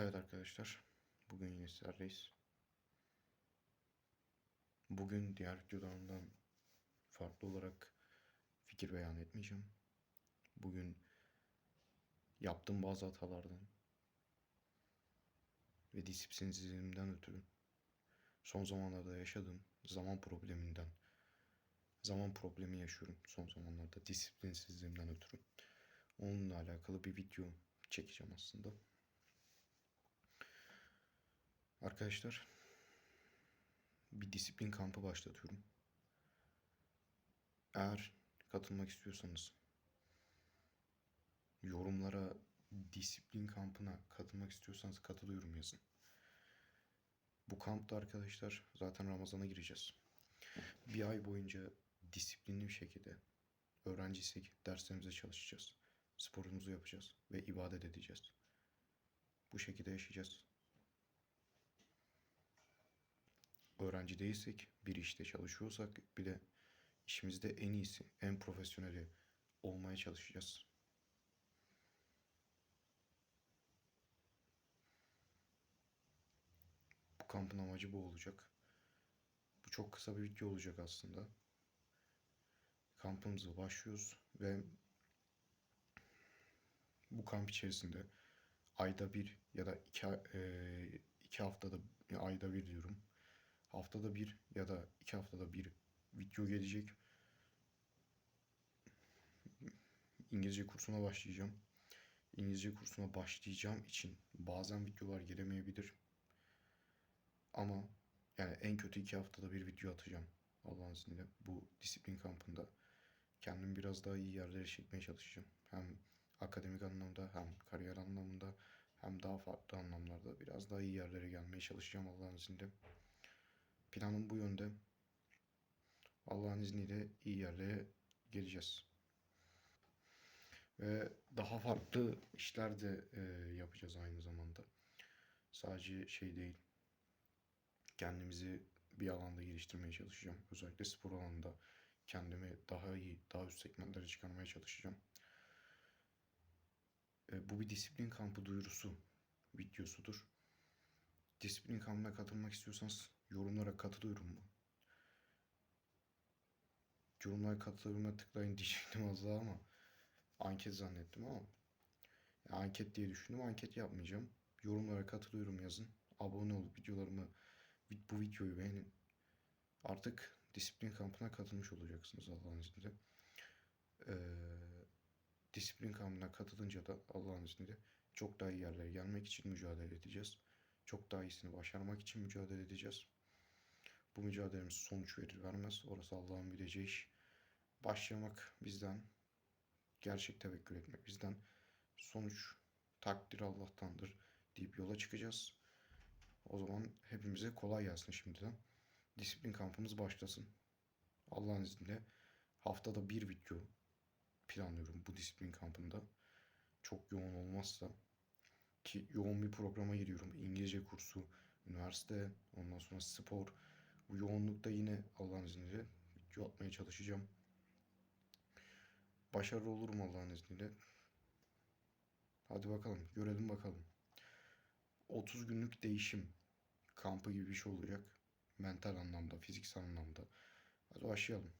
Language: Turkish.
Evet arkadaşlar, bugün yine sizlerleyiz. Bugün diğer videolarımdan farklı olarak fikir beyan etmeyeceğim. Bugün yaptığım bazı hatalardan ve disiplinsizliğimden ötürü son zamanlarda yaşadığım zaman probleminden zaman problemi yaşıyorum son zamanlarda disiplinsizliğimden ötürü. Onunla alakalı bir video çekeceğim aslında. Arkadaşlar bir disiplin kampı başlatıyorum. Eğer katılmak istiyorsanız yorumlara disiplin kampına katılmak istiyorsanız katılıyorum yazın. Bu kampta arkadaşlar zaten Ramazan'a gireceğiz. Bir ay boyunca disiplinli bir şekilde öğrenciysek derslerimize çalışacağız. Sporumuzu yapacağız ve ibadet edeceğiz. Bu şekilde yaşayacağız. Öğrenci değilsek, bir işte çalışıyorsak bir de işimizde en iyisi, en profesyoneli olmaya çalışacağız. Bu kampın amacı bu olacak. Bu çok kısa bir video olacak aslında. Kampımıza başlıyoruz ve bu kamp içerisinde ayda bir ya da iki, e, iki haftada ayda bir diyorum haftada bir ya da iki haftada bir video gelecek. İngilizce kursuna başlayacağım. İngilizce kursuna başlayacağım için bazen videolar gelemeyebilir. Ama yani en kötü iki haftada bir video atacağım. Allah'ın izniyle bu disiplin kampında. Kendimi biraz daha iyi yerlere çekmeye çalışacağım. Hem akademik anlamda hem kariyer anlamında hem daha farklı anlamlarda biraz daha iyi yerlere gelmeye çalışacağım Allah'ın izniyle. Planım bu yönde. Allah'ın izniyle iyi yerlere geleceğiz. Ve daha farklı işler de e, yapacağız aynı zamanda. Sadece şey değil. Kendimizi bir alanda geliştirmeye çalışacağım. Özellikle spor alanında kendimi daha iyi, daha üst segmentlere çıkarmaya çalışacağım. E, bu bir disiplin kampı duyurusu videosudur. Disiplin kampına katılmak istiyorsanız yorumlara katılıyorum mu? Yorumlara katılıyorum tıklayın diyecektim az daha ama anket zannettim ama ya anket diye düşündüm. Anket yapmayacağım. Yorumlara katılıyorum yazın. Abone olup videolarımı bu videoyu beğenin. Artık disiplin kampına katılmış olacaksınız Allah'ın izniyle. Ee, disiplin kampına katılınca da Allah'ın izniyle çok daha iyi yerlere gelmek için mücadele edeceğiz. Çok daha iyisini başarmak için mücadele edeceğiz. Bu mücadelemiz sonuç verir vermez. Orası Allah'ın bileceği iş. Başlamak bizden, gerçek tevekkül etmek bizden, sonuç takdir Allah'tandır deyip yola çıkacağız. O zaman hepimize kolay gelsin şimdiden. Disiplin kampımız başlasın. Allah'ın izniyle haftada bir video planlıyorum bu disiplin kampında. Çok yoğun olmazsa ki yoğun bir programa giriyorum. İngilizce kursu, üniversite, ondan sonra spor. Bu yoğunlukta yine Allah'ın izniyle video atmaya çalışacağım. Başarılı olurum Allah'ın izniyle. Hadi bakalım, görelim bakalım. 30 günlük değişim kampı gibi bir şey olacak. Mental anlamda, fiziksel anlamda. Hadi başlayalım.